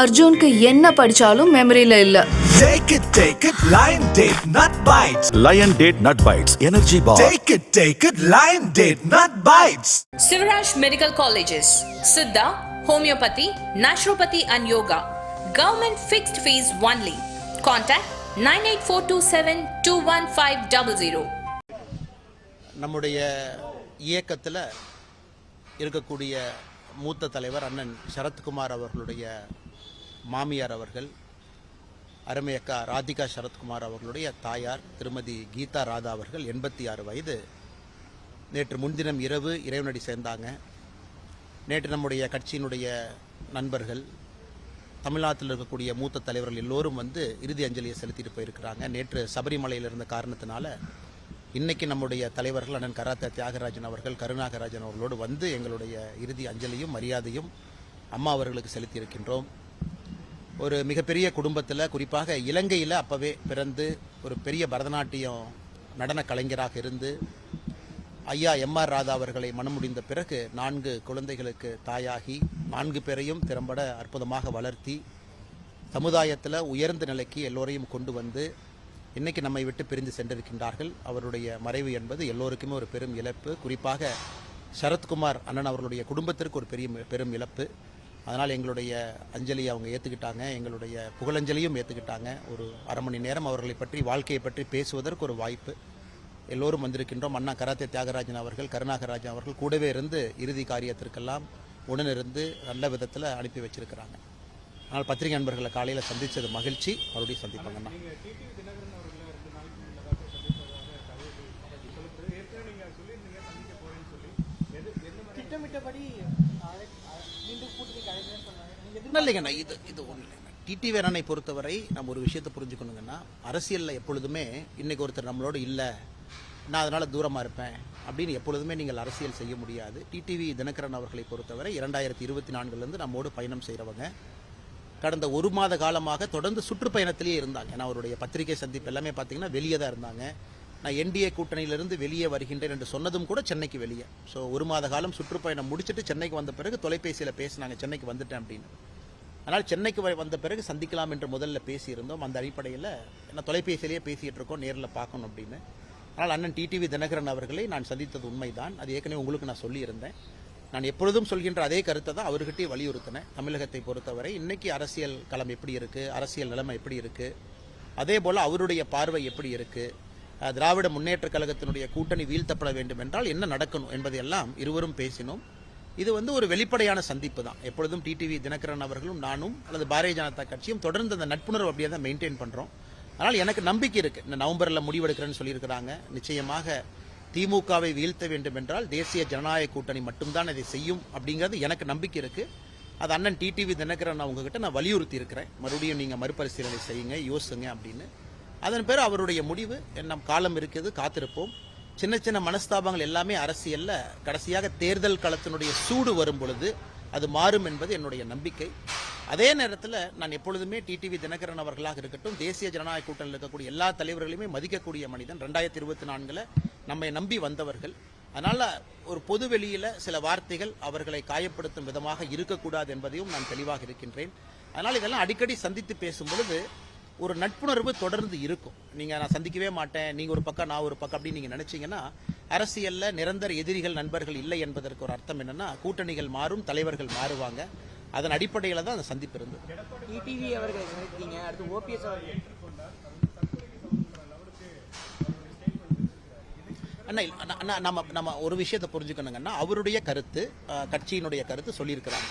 அர்ஜுனுக்கு என்ன படிச்சாலும் மெமரியில இல்ல Take it, take it, Lion Date Nut Bites. Lion Date Nut Bites Energy Bar. Take it, take it, Lion Date Nut Bites. Sivaraj Medical Colleges, Siddha, Homeopathy, Naturopathy and Yoga. Government fixed fees only. Contact 98427 21500. நம்முடைய இயக்கத்தில் இருக்கக்கூடிய மூத்த தலைவர் அண்ணன் சரத்குமார் அவர்களுடைய மாமியார் அவர்கள் அருமையக்கா ராதிகா சரத்குமார் அவர்களுடைய தாயார் திருமதி கீதா ராதா அவர்கள் எண்பத்தி ஆறு வயது. நேற்று முன்தினம் இரவு இறைவனடி சேர்ந்தாங்க. நேற்று நம்முடைய கட்சியினுடைய நண்பர்கள் தமிழ்நாட்டில் இருக்கக்கூடிய மூத்த தலைவர்கள் எல்லோரும் வந்து இறுதி அஞ்சலியை செலுத்திட்டு போயிருக்கிறாங்க. நேற்று சபரிமலையில் இருந்த காரணத்தினால இன்றைக்கி நம்முடைய தலைவர்கள் அண்ணன் கராத்தா தியாகராஜன் அவர்கள் கருணாகராஜன் அவர்களோடு வந்து எங்களுடைய இறுதி அஞ்சலியும் மரியாதையும் அம்மா அவர்களுக்கு செலுத்தியிருக்கின்றோம். ஒரு மிகப்பெரிய குடும்பத்தில் குறிப்பாக இலங்கையில் அப்போவே பிறந்து ஒரு பெரிய பரதநாட்டியம் நடன கலைஞராக இருந்து ஐயா எம் ஆர் ராதா அவர்களை மணமுடிந்த பிறகு நான்கு குழந்தைகளுக்கு தாயாகி நான்கு பேரையும் திறம்பட அற்புதமாக வளர்த்தி சமுதாயத்தில் உயர்ந்த நிலைக்கு எல்லோரையும் கொண்டு வந்து இன்னைக்கு நம்மை விட்டு பிரிந்து சென்றிருக்கின்றார்கள். அவருடைய மறைவு என்பது எல்லோருக்குமே ஒரு பெரும் இழப்பு. குறிப்பாக சரத்குமார் அண்ணன் அவர்களுடைய குடும்பத்திற்கு ஒரு பெரிய பெரும் இழப்பு. அதனால் எங்களுடைய அஞ்சலியை அவங்க ஏற்றுக்கிட்டாங்க எங்களுடைய புகழஞ்சலியும் ஏற்றுக்கிட்டாங்க ஒரு அரை மணி நேரம் அவர்களை பற்றி வாழ்க்கையை பற்றி பேசுவதற்கு ஒரு வாய்ப்பு எல்லோரும் வந்திருக்கின்றோம். அண்ணா கராத்தே தியாகராஜன் அவர்கள் கருணாகராஜன் அவர்கள் கூடவே இருந்து இறுதி காரியத்திற்கெல்லாம் உடனிருந்து நல்ல விதத்தில் அனுப்பி வச்சிருக்கிறாங்க. ஆனால் பத்திரிகை நண்பர்களை காலையில் சந்தித்தது மகிழ்ச்சி. மறுபடியும் சந்திப்பாங்கண்ணா திட்டமிட்டபடி இல்லைங்கண்ணா இது இது ஒன்றும் இல்லைங்க. டிடிவி அண்ணனை பொறுத்தவரை நம்ம ஒரு விஷயத்தை புரிஞ்சுக்கணுங்கன்னா அரசியலில் எப்பொழுதுமே இன்னைக்கு ஒருத்தர் நம்மளோட இல்லை நான் அதனால் தூரமாக இருப்பேன் அப்படின்னு எப்பொழுதுமே நீங்கள் அரசியல் செய்ய முடியாது. டிடிவி தினகரன் அவர்களை பொறுத்தவரை இரண்டாயிரத்தி இருபத்தி நான்குலேருந்து நம்மோடு பயணம் செய்கிறவங்க கடந்த ஒரு மாத காலமாக தொடர்ந்து சுற்றுப்பயணத்திலேயே இருந்தாங்க. ஏன்னா அவருடைய பத்திரிகை சந்திப்பு எல்லாமே பார்த்தீங்கன்னா வெளியே தான் இருந்தாங்க. நான் என்டிஏ கூட்டணியிலிருந்து வெளியே வருகின்றேன் என்று சொன்னதும் கூட சென்னைக்கு வெளியே. ஸோ ஒரு மாத காலம் சுற்றுப்பயணம் முடிச்சுட்டு சென்னைக்கு வந்த பிறகு தொலைபேசியில் பேசினாங்க சென்னைக்கு வந்துட்டேன் அப்படின்னு. ஆனால் சென்னைக்கு வ- வந்த பிறகு சந்திக்கலாம் என்று முதல்ல பேசியிருந்தோம். அந்த அடிப்படையில் என்ன தொலைபேசியிலேயே பேசிகிட்டு இருக்கோம் நேரில் பார்க்கணும் அப்படின்னு. ஆனால் அண்ணன் டிடிவி தினகரன் அவர்களை நான் சந்தித்தது உண்மைதான். அது ஏற்கனவே உங்களுக்கு நான் சொல்லியிருந்தேன். நான் எப்பொழுதும் சொல்கின்ற அதே கருத்தை தான் அவர்கிட்டயே வலியுறுத்தினேன். தமிழகத்தை பொறுத்தவரை இன்றைக்கி அரசியல் களம் எப்படி இருக்குது அரசியல் நிலைமை எப்படி இருக்குது அதே போல் அவருடைய பார்வை எப்படி இருக்குது திராவிட முன்னேற்ற கழகத்தினுடைய கூட்டணி வீழ்த்தப்பட வேண்டும் என்றால் என்ன நடக்கணும் என்பதையெல்லாம் இருவரும் பேசினோம். இது வந்து ஒரு வெளிப்படையான சந்திப்பு தான். எப்பொழுதும் டிடிவி தினகரன் அவர்களும் நானும் அல்லது பாரதிய ஜனதா கட்சியும் தொடர்ந்து அந்த நட்புணர்வு அப்படியே தான் மெயின்டைன் பண்ணுறோம் அதனால் எனக்கு நம்பிக்கை இருக்குது இந்த நவம்பரில் முடிவெடுக்கிறேன்னு சொல்லியிருக்கிறாங்க. நிச்சயமாக திமுகவை வீழ்த்த வேண்டும் என்றால் தேசிய ஜனநாயக கூட்டணி மட்டும்தான் இதை செய்யும் அப்படிங்கிறது எனக்கு நம்பிக்கை இருக்குது அது அண்ணன் டிடிவி தினகரன் அவங்ககிட்ட நான் வலியுறுத்தி இருக்கிறேன் மறுபடியும் நீங்கள் மறுபரிசீலனை செய்யுங்க யோசுங்க அப்படின்னு. அதன் பேர் அவருடைய முடிவு நம் காலம் இருக்குது காத்திருப்போம். சின்ன சின்ன மனஸ்தாபங்கள் எல்லாமே அரசியல்ல கடைசியாக தேர்தல் களத்தினுடைய சூடு வரும் பொழுது அது மாறும் என்பது என்னுடைய நம்பிக்கை. அதே நேரத்தில் நான் எப்பொழுதுமே டிடிவி தினகரன் அவர்களாக இருக்கட்டும் தேசிய ஜனநாயக கூட்டணியில் இருக்கக்கூடிய எல்லா தலைவர்களையுமே மதிக்கக்கூடிய மனிதன். ரெண்டாயிரத்தி இருபத்தி நான்கில் நம்மை நம்பி வந்தவர்கள். அதனால் ஒரு பொது வெளியில் சில வார்த்தைகள் அவர்களை காயப்படுத்தும் விதமாக இருக்கக்கூடாது என்பதையும் நான் தெளிவாக இருக்கின்றேன். அதனால் இதெல்லாம் அடிக்கடி சந்தித்து பேசும் பொழுது ஒரு நட்புணர்வு தொடர்ந்து இருக்கும். நீங்க நான் சந்திக்கவே மாட்டேன். நீங்க ஒரு பக்கம் நான் ஒரு பக்கம் அப்படின்னு நீங்க நினைச்சீங்கன்னா அரசியல்ல நிரந்தர எதிரிகள் நண்பர்கள் இல்லை என்பதற்கு ஒரு அர்த்தம் என்னன்னா கூட்டணிகள் மாறும் தலைவர்கள் மாறுவாங்க. அதன் அடிப்படையில் தான் அந்த சந்திப்பு இருந்தது. டிடிவி அவர்களை சந்தித்தீங்க அடுத்து ஓபிஎஸ் அவர்கள்? அண்ணா நம்ம நம்ம ஒரு விஷயத்தை புரிஞ்சுக்கணுங்கன்னா அவருடைய கருத்து கட்சியினுடைய கருத்து சொல்லியிருக்கிறாங்க.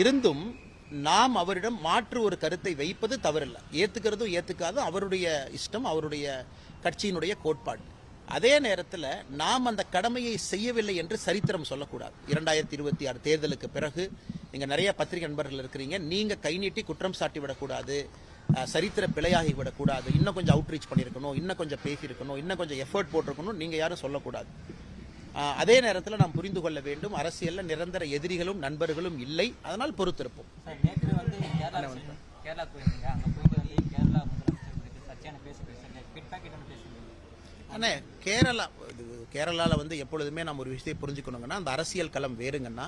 இருந்தும் நாம் அவரிடம் மாற்று ஒரு கருத்தை வைப்பது தவறில்லை. ஏற்றுக்கிறதும் ஏற்றுக்காதும் அவருடைய இஷ்டம் அவருடைய கட்சியினுடைய கோட்பாடு. அதே நேரத்தில் நாம் அந்த கடமையை செய்யவில்லை என்று சரித்திரம் சொல்லக்கூடாது. இரண்டாயிரத்தி இருபத்தி ஆறு தேர்தலுக்கு பிறகு நீங்கள் நிறைய பத்திரிகை நண்பர்கள் இருக்கிறீங்க நீங்கள் கை நீட்டி குற்றம் சாட்டி விடக்கூடாது சரித்திர பிழையாகி விடக்கூடாது இன்னும் கொஞ்சம் அவுட்ரீச் பண்ணியிருக்கணும் இன்னும் கொஞ்சம் பேசியிருக்கணும் இன்னும் கொஞ்சம் எஃபர்ட் போட்டிருக்கணும் நீங்கள் யாரும் சொல்லக்கூடாது. அதே நேரத்தில் நாம் புரிந்து கொள்ள வேண்டும். அரசியலில் நிரந்தர எதிரிகளும் நண்பர்களும் இல்லை. அதனால் பொறுத்திருப்போம். அண்ணே கேரளா இது கேரளாவில் வந்து எப்பொழுதுமே நம்ம ஒரு விஷயத்தை புரிஞ்சுக்கணுங்கன்னா அந்த அரசியல் களம் வேறுங்கன்னா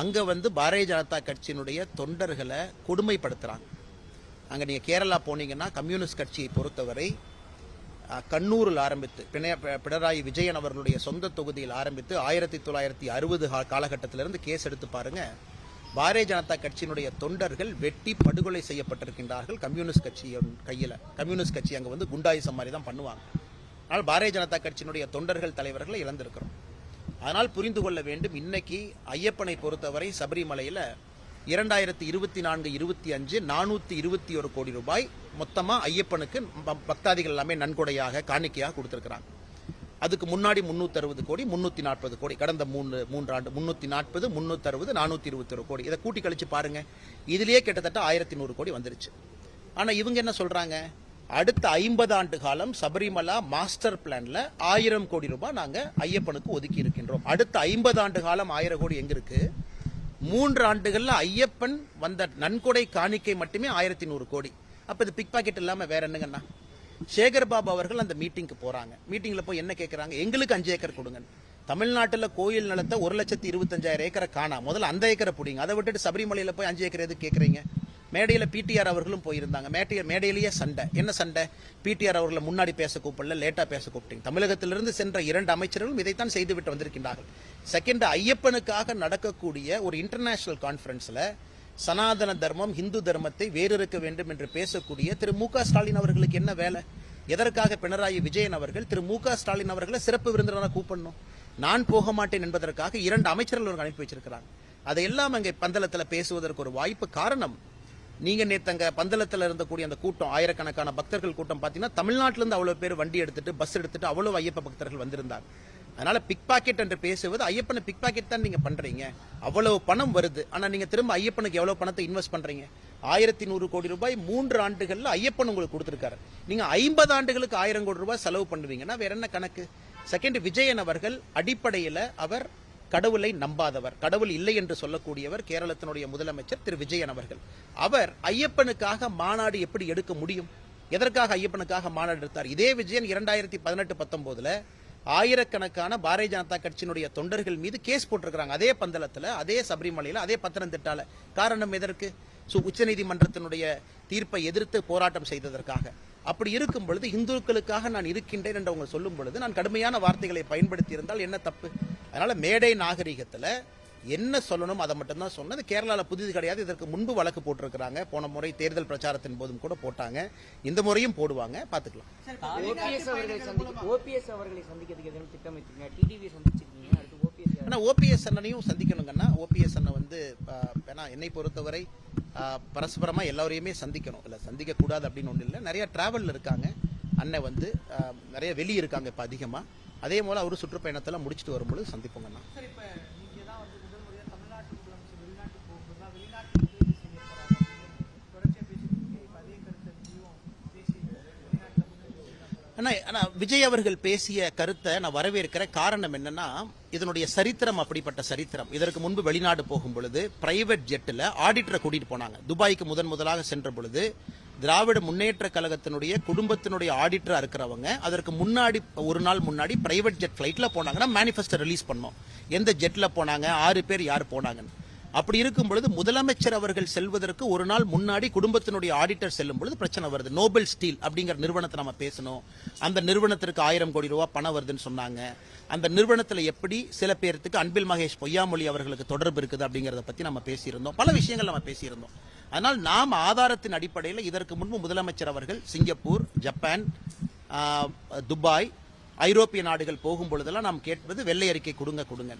அங்கே வந்து பாரதிய ஜனதா கட்சியினுடைய தொண்டர்களை கொடுமைப்படுத்துகிறாங்க அங்கே நீங்கள் கேரளா போனீங்கன்னா கம்யூனிஸ்ட் கட்சியை பொறுத்தவரை கண்ணூரில் ஆரம்பித்து பிணைய பினராயி விஜயன் அவர்களுடைய சொந்த தொகுதியில் ஆரம்பித்து ஆயிரத்தி தொள்ளாயிரத்தி அறுபது காலகட்டத்திலிருந்து கேஸ் எடுத்து பாருங்க. பாரதிய ஜனதா கட்சியினுடைய தொண்டர்கள் வெட்டி படுகொலை செய்யப்பட்டிருக்கின்றார்கள் கம்யூனிஸ்ட் கட்சியின் கையில். கம்யூனிஸ்ட் கட்சி அங்கே வந்து குண்டாயிசம் மாதிரி தான் பண்ணுவாங்க. ஆனால் பாரதிய ஜனதா கட்சியினுடைய தொண்டர்கள் தலைவர்களை இழந்திருக்கிறோம். அதனால் புரிந்து கொள்ள வேண்டும் இன்னைக்கு ஐயப்பனை பொறுத்தவரை சபரிமலையில் இரண்டாயிரத்தி இருபத்தி நான்கு இருபத்தி அஞ்சு நானூற்றி இருபத்தி ஒரு கோடி ரூபாய் மொத்தமாக ஐயப்பனுக்கு ப- பக்தாதிகள் எல்லாமே நன்கொடையாக காணிக்கையாக கொடுத்துருக்குறாங்க. அதுக்கு முன்னாடி முந்நூற்றி அறுபது கோடி முந்நூற்றி நாற்பது கோடி. கடந்த மூணு மூன்றாண்டு முந்நூற்றி நாற்பது முந்நூற்றி அறுபது நானூற்றி இருபத்தொரு கோடி. இதை கூட்டி கழிச்சு பாருங்க. இதுலயே கிட்டத்தட்ட ஆயிரத்தி நூறு கோடி வந்துருச்சு. ஆனால் இவங்க என்ன சொல்றாங்க? அடுத்த ஐம்பது ஆண்டு காலம் சபரிமலா மாஸ்டர் பிளான்ல ஆயிரம் கோடி ரூபாய் நாங்க ஐயப்பனுக்கு ஒதுக்கி இருக்கின்றோம். அடுத்த ஐம்பது ஆண்டு காலம் ஆயிரம் கோடி எங்க இருக்கு? மூன்று ஆண்டுகளில் ஐயப்பன் வந்த நன்கொடை காணிக்கை மட்டுமே ஆயிரத்தி நூறு கோடி. அப்போ இது பிக் பாக்கெட் இல்லாமல் வேற என்னங்கண்ணா? சேகர்பாபு அவர்கள் அந்த மீட்டிங்க்கு போகிறாங்க மீட்டிங்கில் போய் என்ன கேட்குறாங்க எங்களுக்கு அஞ்சு ஏக்கர் கொடுங்க தமிழ்நாட்டில் கோயில் நிலத்தை ஒரு லட்சத்தி இருபத்தஞ்சாயிரம் ஏக்கரை காணா. முதல்ல அந்த ஏக்கரை பிடிங்க. அதை விட்டுட்டு சபரிமலையில் போய் அஞ்சு ஏக்கர் எது கேட்குறீங்க மேடையில் பிடிஆர் அவர்களும் போயிருந்தாங்க. மேட்டை மேடையிலேயே சண்டை. என்ன சண்டை? பிடிஆர் அவர்களை முன்னாடி பேச கூப்பிடல லேட்டா பேச கூப்பிட்டீங்க. தமிழகத்திலிருந்து சென்ற இரண்டு அமைச்சர்களும் இதைத்தான் செய்துவிட்டு வந்திருக்கின்றார்கள். செகண்ட் ஐயப்பனுக்காக நடக்கக்கூடிய ஒரு இன்டர்நேஷனல் கான்ஃபரன்ஸில் சனாதன தர்மம் இந்து தர்மத்தை வேறிருக்க வேண்டும் என்று பேசக்கூடிய திரு மு க ஸ்டாலின் அவர்களுக்கு என்ன வேலை? எதற்காக பினராயி விஜயன் அவர்கள் திரு மு ஸ்டாலின் அவர்களை சிறப்பு விருந்தினராக கூப்பிடணும்? நான் போக மாட்டேன் என்பதற்காக இரண்டு அமைச்சர்கள் அனுப்பி வச்சிருக்கிறாங்க அதையெல்லாம் அங்கே பந்தளத்தில் பேசுவதற்கு ஒரு வாய்ப்பு காரணம் நீங்க நேத்தங்க பந்தளத்துல இருந்தக்கூடிய அந்த கூட்டம் ஆயிரக்கணக்கான பக்தர்கள் கூட்டம் பாத்தீங்கன்னா தமிழ்நாட்டிலிருந்து அவ்வளவு பேர் வண்டி எடுத்துட்டு பஸ் எடுத்துட்டு அவ்வளவு ஐயப்ப பக்தர்கள் வந்திருந்தாங்க அதனால பிக் பாக்கெட் என்று பேசுவது ஐயப்பனை பிக் பாக்கெட் தான் நீங்க பண்றீங்க. அவ்வளவு பணம் வருது. ஆனா நீங்க திரும்ப ஐயப்பனுக்கு எவ்வளவு பணத்தை இன்வெஸ்ட் பண்றீங்க? ஆயிரத்தி நூறு கோடி ரூபாய் மூன்று ஆண்டுகள்ல ஐயப்பன் உங்களுக்கு கொடுத்திருக்காரு. நீங்க ஐம்பது ஆண்டுகளுக்கு ஆயிரம் கோடி ரூபாய் செலவு பண்ணுவீங்கன்னா வேற என்ன கணக்கு? செகண்ட் விஜயன் அவர்கள் அடிப்படையில அவர் கடவுளை நம்பாதவர். கடவுள் இல்லை என்று சொல்லக்கூடியவர் கேரளத்தினுடைய முதலமைச்சர் திரு. விஜயன் அவர்கள். அவர் ஐயப்பனுக்காக மாநாடு எப்படி எடுக்க முடியும்? எதற்காக ஐயப்பனுக்காக மாநாடு எடுத்தார்? இதே விஜயன் இரண்டாயிரத்தி பதினெட்டு பத்தொன்பதுல ஆயிரக்கணக்கான பாரதிய ஜனதா கட்சியினுடைய தொண்டர்கள் மீது கேஸ் போட்டிருக்கிறாங்க. அதே பந்தலத்தில் அதே சபரிமலையில் அதே பத்தனந்திட்டால காரணம் எதற்கு? உச்சநீதிமன்றத்தினுடைய தீர்ப்பை எதிர்த்து போராட்டம் செய்ததற்காக. அப்படி இருக்கும் பொழுது இந்துக்களுக்காக நான் இருக்கின்றேன் என்று அவங்க சொல்லும் பொழுது நான் கடுமையான வார்த்தைகளை பயன்படுத்தி இருந்தால் என்ன தப்பு? அதனால மேடை நாகரிகத்துல என்ன சொல்லணும் அதை மட்டும்தான் சொன்னது கேரளால புதிது கிடையாது. இதற்கு முன்பு வழக்கு போட்டிருக்கிறாங்க. போன முறை தேர்தல் பிரச்சாரத்தின் போதும் கூட போட்டாங்க. இந்த முறையும் போடுவாங்க. பாத்துக்கலாம் ஓபிஎஸ் அவர்களை சந்திக்க ஓபிஎஸ் அவர்களை சந்திக்கிறதுக்கு எதுவும் திட்டமிட்டிருக்கீங்க டிடிவி சந்திச்சிருக்கீங்க ஆனால் ஓபிஎஸ் அண்ணனையும் சந்திக்கணுங்கன்னா ஓபிஎஸ் அண்ணன் வந்து ஏன்னா என்னை பொறுத்தவரை பரஸ்பரமாக எல்லோரையுமே சந்திக்கணும். இல்லை சந்திக்கக்கூடாது அப்படின்னு ஒன்றும் இல்லை. நிறைய ட்ராவலில் இருக்காங்க. அண்ணன் வந்து நிறைய வெளியே இருக்காங்க இப்போ அதிகமாக அதே போல் அவர் சுற்றுப்பயணத்தெல்லாம் முடிச்சுட்டு வரும்பொழுது சந்திப்போங்கண்ணா சார் இப்போ நீங்கள் தான் வந்து முதல் முறையாக தமிழ்நாட்டு முதலமைச்சர் வெளிநாட்டுக்கு போகும்போது தான் வெளிநாட்டு முதலீடு செய்ய போகிறாங்க அப்படின்னு தொடர்ச்சியாக பேசிட்டு இருக்கீங்க இப்போ அதே கருத்தை நீயும் பேசி வெளிநாட்டில் முதலீடு ஆனால் ஆனால் விஜய் அவர்கள் பேசிய கருத்தை நான் வரவேற்கிற காரணம் என்னன்னா இதனுடைய சரித்திரம் அப்படிப்பட்ட சரித்திரம். இதற்கு முன்பு வெளிநாடு போகும் பொழுது பிரைவேட் ஜெட்டில் ஆடிட்டரை கூட்டிட்டு போனாங்க. துபாய்க்கு முதன் முதலாக சென்ற பொழுது திராவிட முன்னேற்ற கழகத்தினுடைய குடும்பத்தினுடைய ஆடிட்டராக இருக்கிறவங்க அதற்கு முன்னாடி ஒரு நாள் முன்னாடி பிரைவேட் ஜெட் ஃப்ளைட்டில் போனாங்கன்னா மேனிஃபெஸ்டோ ரிலீஸ் பண்ணோம் எந்த ஜெட்டில் போனாங்க ஆறு பேர் யார் போனாங்கன்னு. அப்படி இருக்கும் பொழுது முதலமைச்சர் அவர்கள் செல்வதற்கு ஒரு நாள் முன்னாடி குடும்பத்தினுடைய ஆடிட்டர் செல்லும் பொழுது பிரச்சனை வருது. நோபல் ஸ்டீல் அப்படிங்கிற நிறுவனத்தை நம்ம பேசணும். அந்த நிறுவனத்திற்கு ஆயிரம் கோடி ரூபா பணம் வருதுன்னு சொன்னாங்க. அந்த நிறுவனத்தில் எப்படி சில பேர்த்துக்கு அன்பில் மகேஷ் பொய்யாமொழி அவர்களுக்கு தொடர்பு இருக்குது அப்படிங்கிறத பற்றி நம்ம பேசியிருந்தோம். பல விஷயங்கள் நம்ம பேசியிருந்தோம். அதனால் நாம் ஆதாரத்தின் அடிப்படையில் இதற்கு முன்பு முதலமைச்சர் அவர்கள் சிங்கப்பூர் ஜப்பான் துபாய் ஐரோப்பிய நாடுகள் போகும் பொழுதெல்லாம் நாம் கேட்பது வெள்ளை அறிக்கை கொடுங்க கொடுங்க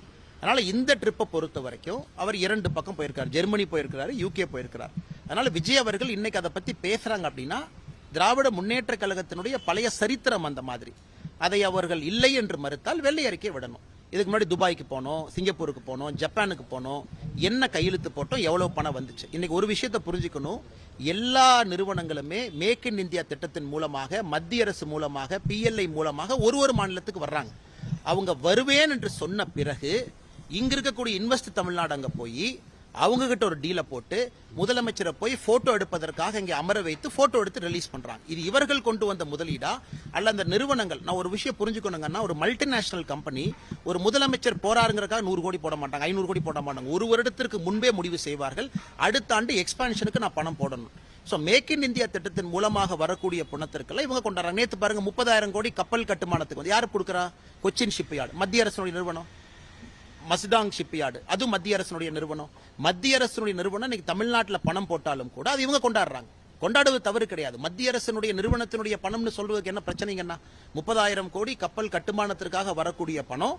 அதனால இந்த ட்ரிப்பை பொறுத்த வரைக்கும் அவர் இரண்டு பக்கம் போயிருக்கார். ஜெர்மனி போயிருக்கிறாரு யூகே போயிருக்கிறார். அதனால விஜய் அவர்கள் இன்னைக்கு அதை பத்தி பேசுறாங்க அப்படின்னா திராவிட முன்னேற்ற கழகத்தினுடைய பழைய சரித்திரம் அந்த மாதிரி. அதை அவர்கள் இல்லை என்று மறுத்தால் வெள்ளை அறிக்கை விடணும். இதுக்கு முன்னாடி துபாய்க்கு போனோம் சிங்கப்பூருக்கு போனோம் ஜப்பானுக்கு போனோம். என்ன கையெழுத்து போட்டோம் எவ்வளவு பணம் வந்துச்சு. இன்னைக்கு ஒரு விஷயத்தை புரிஞ்சுக்கணும். எல்லா நிறுவனங்களுமே மேக் இன் இந்தியா திட்டத்தின் மூலமாக மத்திய அரசு மூலமாக பிஎல்ஐ மூலமாக ஒரு ஒரு மாநிலத்துக்கு வர்றாங்க. அவங்க வருவேன் என்று சொன்ன பிறகு இங்க இருக்கக்கூடிய இன்வெஸ்ட் தமிழ்நாடு அங்க போய் அவங்க கிட்ட ஒரு டீலை போட்டு முதலமைச்சரை போய் போட்டோ எடுப்பதற்காக இங்கே அமர வைத்து போட்டோ எடுத்து ரிலீஸ் பண்றாங்க. இது இவர்கள் கொண்டு வந்த முதலீடா? அல்ல அந்த நிறுவனங்கள் நான் ஒரு விஷயம் புரிஞ்சுக்கணுங்கன்னா ஒரு மல்டிநேஷனல் கம்பெனி ஒரு முதலமைச்சர் போறாருங்கிறக்காக நூறு கோடி போட மாட்டாங்க ஐநூறு கோடி போட மாட்டாங்க. ஒரு வருடத்திற்கு முன்பே முடிவு செய்வார்கள். அடுத்த ஆண்டு எக்ஸ்பான்ஷனுக்கு நான் பணம் போடணும். ஸோ மேக் இன் இந்தியா திட்டத்தின் மூலமாக வரக்கூடிய பணத்திற்கெல்லாம் இவங்க கொண்டாடுறாங்க. நேற்று பாருங்க முப்பதாயிரம் கோடி கப்பல் கட்டுமானத்துக்கு வந்து யார் கொடுக்குறா? கொச்சின் ஷிப்யார்டு மத்திய அரசுடைய நிறுவனம். மஸ்டாங் ஷிப்யார்டு அதுவும் மத்திய அரசினுடைய நிறுவனம். மத்திய அரசினுடைய நிறுவனம் இன்னைக்கு தமிழ்நாட்டில் பணம் போட்டாலும் கூட அது இவங்க கொண்டாடுறாங்க. கொண்டாடுவது தவறு கிடையாது. மத்திய அரசினுடைய நிறுவனத்தினுடைய பணம்னு சொல்றதுக்கு என்ன பிரச்சனைங்கன்னா முப்பதாயிரம் கோடி கப்பல் கட்டுமானத்திற்காக வரக்கூடிய பணம்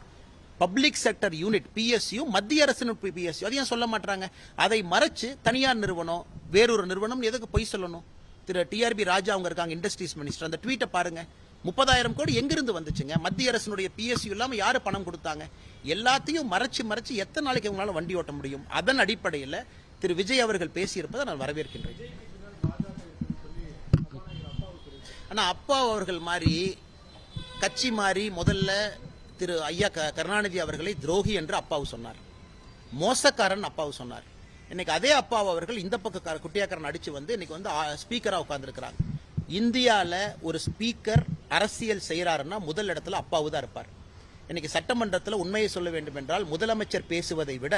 பப்ளிக் செக்டர் யூனிட் பிஎஸ்யூ மத்திய அரசின் பிஎஸ்யூ அதையும் சொல்ல மாட்டாங்க அதை மறைச்சு தனியார் நிறுவனம் வேறொரு நிறுவனம் எதுக்கு பொய் சொல்லணும்? திரு டிஆர்பி ராஜா அவங்க இருக்காங்க இண்டஸ்ட்ரீஸ் மினிஸ்டர் அந்த ட்வீட்டை பாருங்க. முப்பதாயிரம் கோடி எங்கிருந்து வந்துச்சுங்க? மத்திய அரசினுடைய பிஎஸ்யூ இல்லாமல் யார் பணம் கொடுத்தாங்க? எல்லாத்தையும் மறைச்சு மறைச்சு எத்தனை நாளைக்கு அவங்களால வண்டி ஓட்ட முடியும்? அதன் அடிப்படையில் திரு விஜய் அவர்கள் பேசியிருப்பதை நான் வரவேற்கின்றேன். ஆனால் அப்பா அவர்கள் மாதிரி கட்சி மாறி முதல்ல திரு ஐயா க- கருணாநிதி அவர்களை துரோகி என்று அப்பாவு சொன்னார். மோசக்காரன் அப்பாவு சொன்னார். இன்னைக்கு அதே அப்பாவு அவர்கள் இந்த பக்க குட்டியாக்காரன் அடித்து வந்து இன்னைக்கு வந்து ஸ்பீக்கராக உட்கார்ந்துருக்கிறாங்க இந்தியாவில் ஒரு ஸ்பீக்கர் அரசியல் செய்கிறாருன்னா முதல் இடத்துல அப்பாவு தான் இருப்பார். இன்னைக்கு சட்டமன்றத்தில் உண்மையை சொல்ல வேண்டும் என்றால் முதலமைச்சர் பேசுவதை விட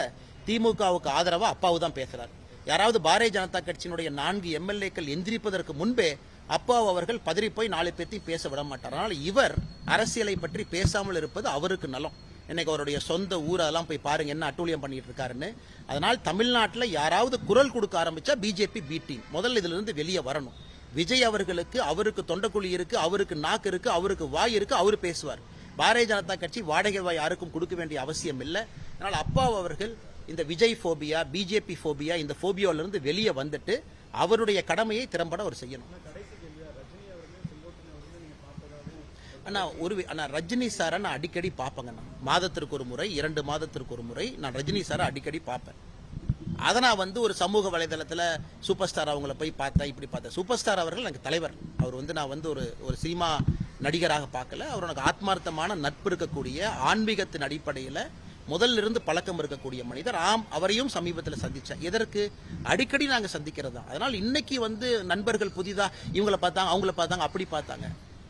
திமுகவுக்கு ஆதரவாக அப்பாவு தான் பேசுகிறார் யாராவது பாரதிய ஜனதா கட்சியினுடைய நான்கு எம்எல்ஏக்கள் எந்திரிப்பதற்கு முன்பே அப்பாவு அவர்கள் பதறி போய் நாலு பேர்த்தையும் பேச விட மாட்டார். அதனால் இவர் அரசியலை பற்றி பேசாமல் இருப்பது அவருக்கு நலம். இன்னைக்கு அவருடைய சொந்த ஊர் அதெல்லாம் போய் பாருங்க என்ன அட்டூழியம் பண்ணிட்டு இருக்காருன்னு. அதனால் தமிழ்நாட்டில் யாராவது குரல் கொடுக்க ஆரம்பிச்சா பிஜேபி பி டீம் முதல்ல இதுல இருந்து வெளியே வரணும். விஜய் அவர்களுக்கு அவருக்கு தொண்டக்குழி இருக்கு அவருக்கு நாக்கு இருக்கு அவருக்கு வாய் இருக்கு அவர் பேசுவார். பாரதிய ஜனதா கட்சி வாடகை வாய் யாருக்கும் கொடுக்க வேண்டிய அவசியம் இல்லை. அதனால் அப்பா அவர்கள் இந்த விஜய் ஃபோபியா பிஜேபி ஃபோபியா இந்த ஃபோபியாவிலிருந்து வெளியே வந்துட்டு அவருடைய கடமையை திறம்பட அவர் செய்யணும். அண்ணா ஒரு அண்ணா ரஜினி சாரை நான் அடிக்கடி பார்ப்பேங்கண்ணா மாதத்திற்கு ஒரு முறை இரண்டு மாதத்திற்கு ஒரு முறை நான் ரஜினி சாரை அடிக்கடி பார்ப்பேன். அதை நான் வந்து ஒரு சமூக வலைதளத்தில் சூப்பர் ஸ்டார் அவங்கள போய் பார்த்தேன் இப்படி பார்த்தேன். சூப்பர் ஸ்டார் அவர்கள் எனக்கு தலைவர். அவர் வந்து நான் வந்து ஒரு ஒரு சினிமா நடிகராக பார்க்கல. அவர் எனக்கு ஆத்மார்த்தமான நட்பு இருக்கக்கூடிய ஆன்மீகத்தின் அடிப்படையில் முதல்ல இருந்து பழக்கம் இருக்கக்கூடிய மனிதர். ஆம் அவரையும் சமீபத்தில் சந்தித்தேன் எதற்கு? அடிக்கடி நாங்கள் சந்திக்கிறது தான் அதனால் இன்னைக்கு வந்து நண்பர்கள் புதிதாக இவங்கள பார்த்தாங்க அவங்கள பார்த்தாங்க அப்படி பார்த்தாங்க.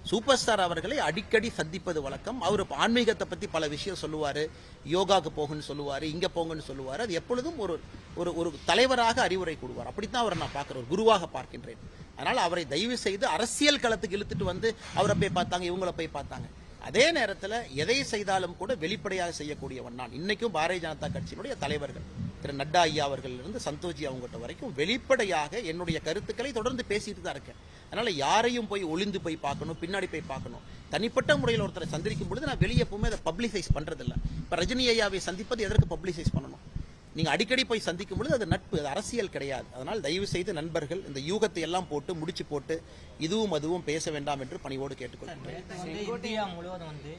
சூப்பர் ஸ்டார் அவர்களை அடிக்கடி சந்திப்பது வழக்கம். அவர் ஆன்மீகத்தை பற்றி பல விஷயம் சொல்லுவார். யோகாவுக்கு போகுன்னு சொல்லுவார் இங்கே போங்கன்னு சொல்லுவார். அது எப்பொழுதும் ஒரு ஒரு ஒரு தலைவராக அறிவுரை கூடுவார் அப்படித்தான் அவரை நான் பார்க்குறேன். ஒரு குருவாக பார்க்கின்றேன். அதனால் அவரை தயவு செய்து அரசியல் களத்துக்கு இழுத்துட்டு வந்து அவரை போய் பார்த்தாங்க இவங்கள போய் பார்த்தாங்க. அதே நேரத்தில் எதை செய்தாலும் கூட வெளிப்படையாக செய்யக்கூடியவன் நான். இன்னைக்கும் பாரதிய ஜனதா கட்சியினுடைய தலைவர்கள் திரு நட்டா ஐயா அவர்களிலிருந்து சந்தோஷி அவங்ககிட்ட வரைக்கும் வெளிப்படையாக என்னுடைய கருத்துக்களை தொடர்ந்து பேசிட்டு தான் இருக்கேன். அதனால யாரையும் போய் ஒளிந்து போய் பார்க்கணும் பின்னாடி போய் பார்க்கணும். தனிப்பட்ட முறையில் ஒருத்தரை சந்திக்கும் பொழுது நான் வெளியே எப்பவுமே அதை பப்ளிசைஸ் பண்றதில்ல. இப்ப ரஜினி ஐயாவை சந்திப்பது எதற்கு பப்ளிசைஸ் பண்ணணும்? நீங்க அடிக்கடி போய் சந்திக்கும் பொழுது அது நட்பு அது அரசியல் கிடையாது. அதனால் தயவு செய்து நண்பர்கள் இந்த யூகத்தை எல்லாம் போட்டு முடிச்சு போட்டு இதுவும் அதுவும் பேச வேண்டாம் என்று பணிவோடு கேட்டுக்கொள்கிறேன் முழுவதும் வந்து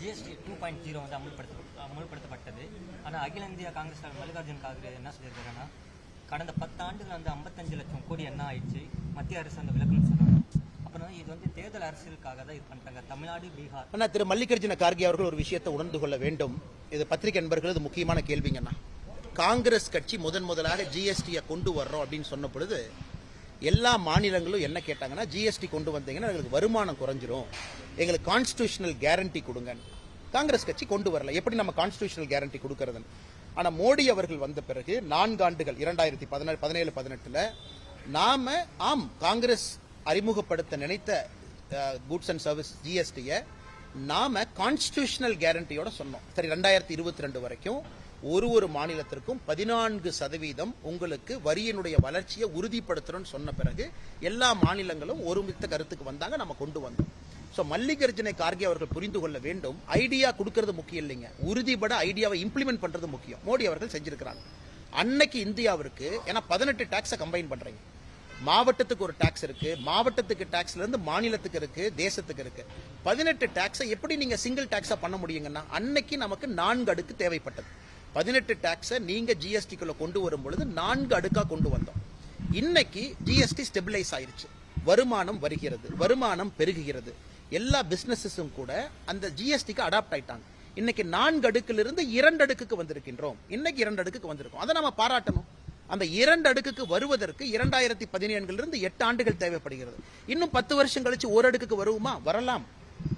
ஜிஎஸ்டி டூ பாயிண்ட் ஜீரோ வந்து அமுல்படுத்த அமுல்படுத்தப்பட்டது. ஆனால் அகில இந்திய காங்கிரஸ் தலைவர் மல்லிகார்ஜுன் கார்கே என்ன சொல்லியிருக்காருன்னா கடந்த பத்து ஆண்டுகள் வந்து ஐம்பத்தஞ்சு லட்சம் கோடி என்ன ஆயிடுச்சு? மத்திய அரசு அந்த விளக்கம் இது வந்து தேர்தல் அரசியலுக்காக தான் இது பண்றாங்க. தமிழ்நாடு பீகார். அண்ணா திரு மல்லிகார்ஜுன கார்கே அவர்கள் ஒரு விஷயத்தை உணர்ந்து கொள்ள வேண்டும். இது பத்திரிகை நண்பர்கள் இது முக்கியமான கேள்விங்கண்ணா காங்கிரஸ் கட்சி முதன் முதலாக ஜிஎஸ்டியை கொண்டு வர்றோம் அப்படின்னு சொன்ன பொழுது எல்லா மாநிலங்களும் என்ன கேட்டாங்கன்னா ஜிஎஸ்டி கொண்டு வந்தீங்கன்னா எங்களுக்கு வருமானம் குறைஞ்சிரும். எங்களுக்கு கான்ஸ்டியூஷனல் கேரண்டி கொடுங்க. காங்கிரஸ் கட்சி கொண்டு வரல. எப்படி நம்ம கான்ஸ்டியூஷனல் கேரண்டி கொடுக்கறதுன்னு? ஆனா மோடி அவர்கள் வந்த பிறகு நான்கு ஆண்டுகள் இரண்டாயிரத்தி பதினேழு பதினேழு பதினெட்டுல நாம ஆம் காங்கிரஸ் அறிமுகப்படுத்த நினைத்த கூட்ஸ் அண்ட் சர்வீஸ் ஜிஎஸ்டியை நாம கான்ஸ்டியூஷனல் கேரண்டியோட சொன்னோம். சரி ரெண்டாயிரத்தி இருபத்தி ரெண்டு வரைக்கும் ஒரு ஒரு மாநிலத்திற்கும் பதினான்கு சதவீதம் உங்களுக்கு வரியினுடைய வளர்ச்சியை உறுதிப்படுத்துறோம்னு சொன்ன பிறகு எல்லா மாநிலங்களும் ஒருமித்த கருத்துக்கு வந்தாங்க நம்ம கொண்டு வந்தோம். ஸோ மல்லிகார்ஜுனை கார்கே அவர்கள் புரிந்து கொள்ள வேண்டும். ஐடியா கொடுக்கறது முக்கியம் இல்லைங்க. உறுதிபட ஐடியாவை இம்ப்ளிமெண்ட் பண்றது முக்கியம். மோடி அவர்கள் செஞ்சிருக்கிறாங்க. அன்னைக்கு இந்தியாவிற்கு ஏன்னா பதினெட்டு டாக்ஸை கம்பைன் பண்றீங்க. மாவட்டத்துக்கு ஒரு டாக்ஸ் இருக்கு மாவட்டத்துக்கு டாக்ஸ்ல இருந்து மாநிலத்துக்கு இருக்கு தேசத்துக்கு இருக்கு. பதினெட்டு டாக்ஸை எப்படி நீங்க சிங்கிள் டாக்ஸா பண்ண முடியுங்கன்னா அன்னைக்கு நமக்கு நான்கு அடுக்கு தேவைப்பட்டது. பதினெட்டு டாக்ஸை நீங்க ஜிஎஸ்டிக்குள்ள கொண்டு வரும் பொழுது நான்கு அடுக்கா கொண்டு வந்தோம். இன்னைக்கு ஜிஎஸ்டி ஸ்டெபிலைஸ் ஆயிருச்சு. வருமானம் வருகிறது வருமானம் பெருகுகிறது. எல்லா பிசினஸஸும் கூட அந்த ஜிஎஸ்டிக்கு அடாப்ட் ஆயிட்டாங்க. இன்னைக்கு நான்கு அடுக்கிலிருந்து இரண்டு அடுக்குக்கு வந்திருக்கின்றோம். இன்னைக்கு இரண்டு அடுக்குக்கு வந்திருக்கோம். அதை நம்ம பாராட்டணும். அந்த இரண்டு அடுக்குக்கு வருவதற்கு இரண்டாயிரத்தி பதினேழுலிருந்து எட்டு ஆண்டுகள் தேவைப்படுகிறது. இன்னும் பத்து வருஷம் கழிச்சு ஒரு அடுக்குக்கு வருவோமா? வரலாம்.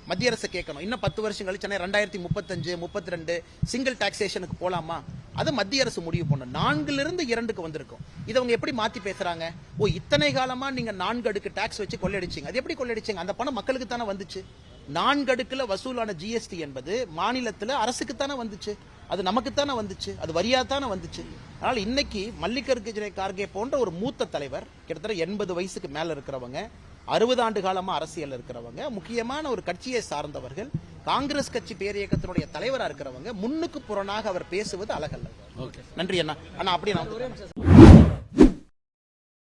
மத்திய அரசு கேட்கணும். இன்னும் பத்து வருஷம் கழிச்சு ரெண்டாயிரத்தி முப்பத்தஞ்சு முப்பத்தி ரெண்டு சிங்கிள் டாக்ஸேஷனுக்கு போலாமா? அது மத்திய அரசு முடிவு பண்ணும். நான்கிலிருந்து இரண்டுக்கு வந்திருக்கும். இதை அவங்க எப்படி மாற்றி பேசுகிறாங்க ஓ இத்தனை காலமாக நீங்கள் நான்கு அடுக்கு டாக்ஸ் வச்சு கொள்ளையடிச்சீங்க. அது எப்படி கொள்ளையடிச்சீங்க? அந்த பணம் மக்களுக்கு தானே வந்துச்சு. நான்கு அடுக்கில் வசூலான ஜிஎஸ்டி என்பது மாநிலத்தில் அரசுக்கு தானே வந்துச்சு. அது நமக்குத்தானே வந்துச்சு. அது வரியாக தானே வந்துச்சு. அதனால் இன்னைக்கு மல்லிகார்ஜுன கார்கே போன்ற ஒரு மூத்த தலைவர் கிட்டத்தட்ட எண்பது வயசுக்கு மேலே இருக்கிறவங்க அறுபது ஆண்டு காலமா அரசியல் இருக்கிறவங்க முக்கியமான ஒரு கட்சியை சார்ந்தவர்கள் காங்கிரஸ் கட்சி பேரியக்கத்தினுடைய தலைவரா இருக்கிறவங்க முன்னுக்கு புறனாக அவர் பேசுவது அழகல்ல. நன்றி அண்ணா. அண்ணா அப்படி நான்